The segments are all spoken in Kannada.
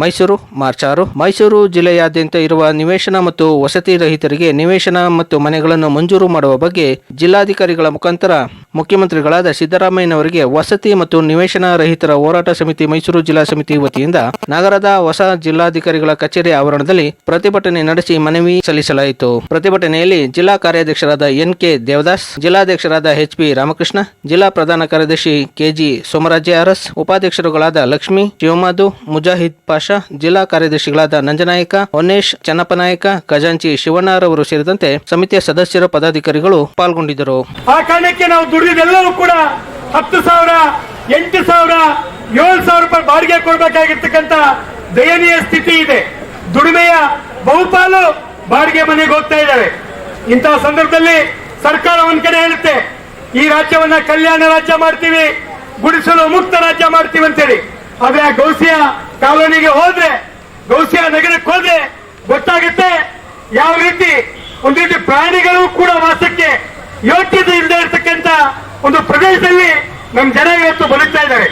ಮೈಸೂರು, ಮಾರ್ಚ್ ಆರು. ಮೈಸೂರು ಜಿಲ್ಲೆಯಾದ್ಯಂತ ಇರುವ ನಿವೇಶನ ಮತ್ತು ವಸತಿ ರಹಿತರಿಗೆ ನಿವೇಶನ ಮತ್ತು ಮನೆಗಳನ್ನು ಮಂಜೂರು ಮಾಡುವ ಬಗ್ಗೆ ಜಿಲ್ಲಾಧಿಕಾರಿಗಳ ಮುಖಾಂತರ ಮುಖ್ಯಮಂತ್ರಿಗಳಾದ ಸಿದ್ದರಾಮಯ್ಯನವರಿಗೆ ವಸತಿ ಮತ್ತು ನಿವೇಶನ ರಹಿತರ ಹೋರಾಟ ಸಮಿತಿ, ಮೈಸೂರು ಜಿಲ್ಲಾ ಸಮಿತಿ ವತಿಯಿಂದ ನಗರದ ಹೊಸ ಜಿಲ್ಲಾಧಿಕಾರಿಗಳ ಕಚೇರಿ ಆವರಣದಲ್ಲಿ ಪ್ರತಿಭಟನೆ ನಡೆಸಿ ಮನವಿ ಸಲ್ಲಿಸಲಾಯಿತು. ಪ್ರತಿಭಟನೆಯಲ್ಲಿ ಜಿಲ್ಲಾ ಕಾರ್ಯಾಧ್ಯಕ್ಷರಾದ ಎನ್ ಕೆ ದೇವದಾಸ್, ಜಿಲ್ಲಾಧ್ಯಕ್ಷರಾದ ಎಚ್ ಪಿ ರಾಮಕೃಷ್ಣ, ಜಿಲ್ಲಾ ಪ್ರಧಾನ ಕಾರ್ಯದರ್ಶಿ ಕೆಜಿ ಸೋಮರಾಜ್ಯ ಅರಸ್, ಉಪಾಧ್ಯಕ್ಷರುಗಳಾದ ಲಕ್ಷ್ಮಿ ಶಿವಮಾಧು, ಮುಜಾಹಿದ್ ಪಾಷಾ ಜಿಲ್ಲಾ ಕಾರ್ಯದರ್ಶಿಗಳಾದ ನಂಜನಾಯಕ ಹೊನ್ನೇಶ್ ಚನ್ನಪ್ಪನಾಯಕ, ಖಜಾಂಚಿ ಶಿವಣ್ಣರವರು ಸೇರಿದಂತೆ ಸಮಿತಿಯ ಸದಸ್ಯರ, ಪದಾಧಿಕಾರಿಗಳು ಪಾಲ್ಗೊಂಡಿದ್ದರು. ಆ ಕಾರಣಕ್ಕೆ ನಾವು ದುಡಿದೆಲ್ಲರೂ ಕೂಡ ಹತ್ತು ಸಾವಿರ, ಎಂಟು ಸಾವಿರ, ಏಳು ಸಾವಿರ ರೂಪಾಯಿ ಬಾಡಿಗೆ ಕೊಡಬೇಕಾಗಿರ್ತಕ್ಕಂಥ ದಯನೀಯ ಸ್ಥಿತಿ ಇದೆ. ದುಡಿಮೆಯ ಬಹುಪಾಲು ಬಾಡಿಗೆ ಮನೆಗೆ ಹೋಗ್ತಾ ಇದ್ದಾರೆ ಇಂತಹ ಸಂದರ್ಭದಲ್ಲಿ ಸರ್ಕಾರ ಒಂದ್ ಕಡೆ ಹೇಳುತ್ತೆ, ಈ ರಾಜ್ಯವನ್ನ ಕಲ್ಯಾಣ ರಾಜ್ಯ ಮಾಡ್ತೀವಿ, ಗುಡಿಸಲು ಮುಕ್ತ ರಾಜ್ಯ ಮಾಡ್ತೀವಿ ಅಂತೇಳಿ. ಆದ್ರೆ ಆ ಗೌಸಿಯ ಕಾಲೋನಿಗೆ ಹೋದ್ರೆ, ಗೌಸಿಯ ನಗರಕ್ಕೆ ಹೋದ್ರೆ ಗೊತ್ತಾಗುತ್ತೆ ಯಾವ ರೀತಿ ಒಂದು ರೀತಿ ಪ್ರಾಣಿಗಳು ಕೂಡ ವಾಸಕ್ಕೆ ಯೋಗ್ಯತೆ ಇಲ್ಲದೆ ಇರತಕ್ಕಂತ ಒಂದು ಪ್ರದೇಶದಲ್ಲಿ ನಮ್ಮ ಜನ ಇವತ್ತು ಬದುಕ್ತಾ ಇದ್ದಾರೆ.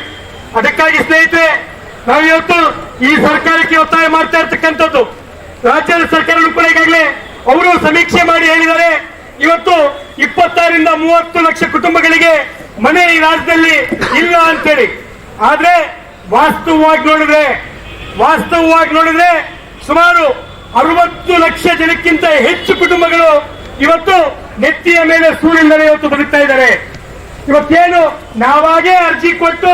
ಅದಕ್ಕಾಗಿ ಸ್ನೇಹಿತರೆ ನಾವು ಇವತ್ತು ಈ ಸರ್ಕಾರಕ್ಕೆ ಒತ್ತಾಯ ಮಾಡ್ತಾ ಇರ್ತಕ್ಕಂಥದ್ದು. ರಾಜ್ಯದ ಸರ್ಕಾರ ಕೂಡ ಈಗಾಗಲೇ ಅವರು ಸಮೀಕ್ಷೆ ಮಾಡಿ ಹೇಳಿದ್ದಾರೆ. ಇವತ್ತು ಇಪ್ಪತ್ತಾರರಿಂದ ಮೂವತ್ತು ಲಕ್ಷ ಕುಟುಂಬಗಳಿಗೆ ಮನೆ ಈ ರಾಜ್ಯದಲ್ಲಿ ಇಲ್ಲ ಅಂತೇಳಿ. ಆದ್ರೆ ವಾಸ್ತವವಾಗಿ ನೋಡಿದ್ರೆ ವಾಸ್ತವವಾಗಿ ನೋಡಿದ್ರೆ ಸುಮಾರು ಅರವತ್ತು ಲಕ್ಷ ಜನಕ್ಕಿಂತ ಹೆಚ್ಚು ಕುಟುಂಬಗಳು ಇವತ್ತು ನೆತ್ತಿಯ ಮೇಲೆ ಸೂರಿಲ್ಲದೆ ಇವತ್ತು ಬದುಕ್ತಾ ಇದ್ದಾರೆ. ಇವತ್ತೇನು ನಾವಾಗೇ ಅರ್ಜಿ ಕೊಟ್ಟು,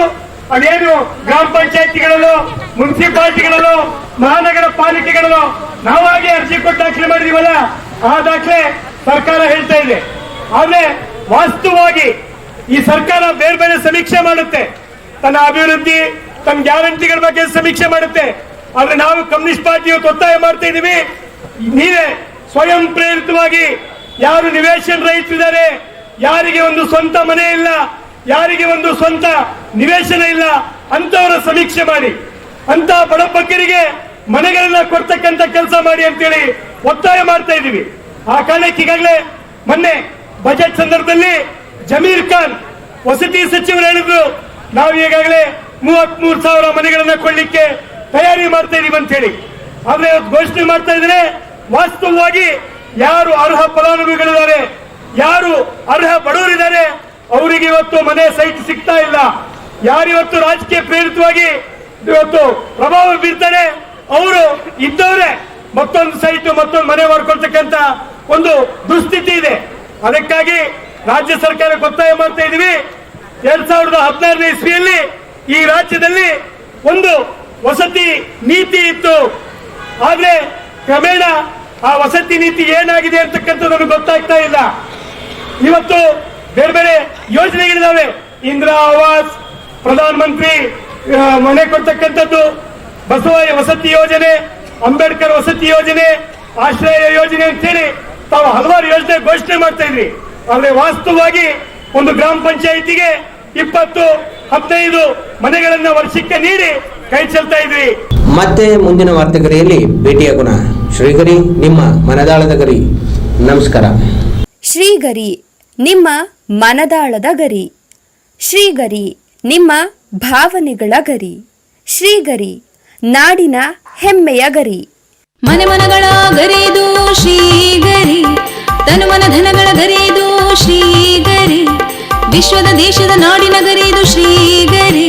ಅದೇನು ಗ್ರಾಮ ಪಂಚಾಯತಿಗಳಲ್ಲೋ, ಮುನ್ಸಿಪಾಲಿಟಿಗಳಲ್ಲೋ, ಮಹಾನಗರ ಪಾಲಿಕೆಗಳಲ್ಲೋ ನಾವಾಗೇ ಅರ್ಜಿ ಕೊಟ್ಟು ದಾಖಲೆ ಮಾಡಿದೀವಲ್ಲ, ಆ ದಾಖಲೆ ಸರ್ಕಾರ ಹೇಳ್ತಾ ಇದೆ. ಆದ್ರೆ ವಾಸ್ತವವಾಗಿ ಈ ಸರ್ಕಾರ ಬೇರೆ ಬೇರೆ ಸಮೀಕ್ಷೆ ಮಾಡುತ್ತೆ. ತನ್ನ ಅಭಿವೃದ್ಧಿ ತನ್ನ ಗ್ಯಾರಂಟಿಗಳ ಬಗ್ಗೆ ಸಮೀಕ್ಷೆ ಮಾಡುತ್ತೆ. ಆದ್ರೆ ನಾವು ಕಮ್ಯುನಿಸ್ಟ್ ಪಾರ್ಟಿಯ ಒತ್ತಾಯ ಮಾಡ್ತಾ ಇದೀವಿ ನೀವೇ ಸ್ವಯಂ ಪ್ರೇರಿತವಾಗಿ ಯಾರು ನಿವೇಶನ ರಹಿಸಿದ್ದಾರೆ ಯಾರಿಗೆ ಒಂದು ಸ್ವಂತ ಮನೆ ಇಲ್ಲ, ಯಾರಿಗೆ ಒಂದು ಸ್ವಂತ ನಿವೇಶನ ಇಲ್ಲ ಅಂತವರ ಸಮೀಕ್ಷೆ ಮಾಡಿ. ಅಂತ ಬಡಪಕ್ಕರಿಗೆ ಮನೆಗಳನ್ನ ಕೊಡ್ತಕ್ಕಂತ ಕೆಲಸ ಮಾಡಿ ಅಂತೇಳಿ ಒತ್ತಾಯ ಮಾಡ್ತಾ ಇದೀವಿ ಆ ಕಾರಣಕ್ಕೆ ಈಗಾಗಲೇ ಮೊನ್ನೆ ಬಜೆಟ್ ಸಂದರ್ಭದಲ್ಲಿ ಜಮೀರ್ ಖಾನ್ ವಸತಿ ಸಚಿವರು ಹೇಳಿದ್ರು. ನಾವು ಈಗಾಗಲೇ ಮೂವತ್ತ್ ಮೂರು ಸಾವಿರ ಮನೆಗಳನ್ನ ಕೊಡ್ಲಿಕ್ಕೆ ತಯಾರಿ ಮಾಡ್ತಾ ಇದೀವಿ ಅಂತ ಹೇಳಿ ಆದ್ರೆ ಇವತ್ತು ಘೋಷಣೆ ಮಾಡ್ತಾ ಇದ್ರೆ ವಾಸ್ತವವಾಗಿ ಯಾರು ಅರ್ಹ ಫಲಾನುಭವಿಗಳಿದ್ದಾರೆ, ಯಾರು ಅರ್ಹ ಬಡವರಿದ್ದಾರೆ, ಅವರಿಗೆ ಇವತ್ತು ಮನೆ ಸೈಟ್ ಸಿಗ್ತಾ ಇಲ್ಲ. ಯಾರಿವತ್ತು ರಾಜಕೀಯ ಪ್ರೇರಿತವಾಗಿ ಇವತ್ತು ಪ್ರಭಾವ ಬೀರ್ತಾರೆ, ಅವರು ಇದ್ದವರೇ ಮತ್ತೊಂದು ಸೈಟ್, ಮತ್ತೊಂದು ಮನೆ ಮಾಡ್ಕೊಳ್ತಕ್ಕಂತ ಒಂದು ದುಸ್ಥಿತಿ ಇದೆ. ಅದಕ್ಕಾಗಿ ರಾಜ್ಯ ಸರ್ಕಾರ ಒತ್ತಾಯ ಮಾಡ್ತಾ ಇದೀವಿ. ಎರಡ್ ಸಾವಿರದ ಹದಿನಾರನೇ ಇಸ್ವಿಯಲ್ಲಿ ಈ ರಾಜ್ಯದಲ್ಲಿ ಒಂದು ವಸತಿ ನೀತಿ ಇತ್ತು. ಆದ್ರೆ ಕ್ರಮೇಣ ಆ ವಸತಿ ನೀತಿ ಏನಾಗಿದೆ ಅಂತಕ್ಕಂಥದ್ದು ಗೊತ್ತಾಗ್ತಾ ಇಲ್ಲ. ಇವತ್ತು ಬೇರೆ ಬೇರೆ ಯೋಜನೆಗಳಿದ್ದಾವೆ ಇಂದಿರಾ ಆವಾಸ್ ಪ್ರಧಾನ ಮಂತ್ರಿ ಮನೆ ಕೊಡ್ತಕ್ಕಂಥದ್ದು ಬಸವ ವಸತಿ ಯೋಜನೆ, ಅಂಬೇಡ್ಕರ್ ವಸತಿ ಯೋಜನೆ, ಆಶ್ರಯ ಯೋಜನೆ ಅಂತೇಳಿ ತಾವು ಹಲವಾರು ಯೋಜನೆ ಘೋಷಣೆ ಮಾಡ್ತಾ ಇದ್ರಿ. ಆದ್ರೆ ವಾಸ್ತವವಾಗಿ ಒಂದು ಗ್ರಾಮ ಪಂಚಾಯಿತಿಗೆ ಇಪ್ಪತ್ತು, ಹದಿನೈದು ಮನೆಗಳನ್ನ ವರ್ಷಕ್ಕೆ ನೀಡಿ ಕೈ ಚೆಲ್ತಾ ಇದ್ವಿ ಮತ್ತೆ ಮುಂದಿನ ವಾರ್ತೆಗರಿಯಲ್ಲಿ ಭೇಟಿಯಾಗೋಣ ಶ್ರೀಗರಿ ನಿಮ್ಮ ಮನದಾಳದ ಗರಿ. ನಮಸ್ಕಾರ. ಶ್ರೀಗರಿ ನಿಮ್ಮ ಮನದಾಳದ ಗರಿ. ಶ್ರೀಗರಿ ನಿಮ್ಮ ಭಾವನೆಗಳ ಗರಿ. ಶ್ರೀಗರಿ ನಾಡಿನ ಹೆಮ್ಮೆಯ ಗರಿ. ಮನೆ ಮನಗಳ ಗರಿದು ಶ್ರೀಗರಿ ತನು ಮನ ಧನಗಳ ಗರಿದು ಶ್ರೀಗರಿ. ವಿಶ್ವದ ದೇಶದ ನಾಡಿನ ಗರಿದು ಶ್ರೀಗರಿ.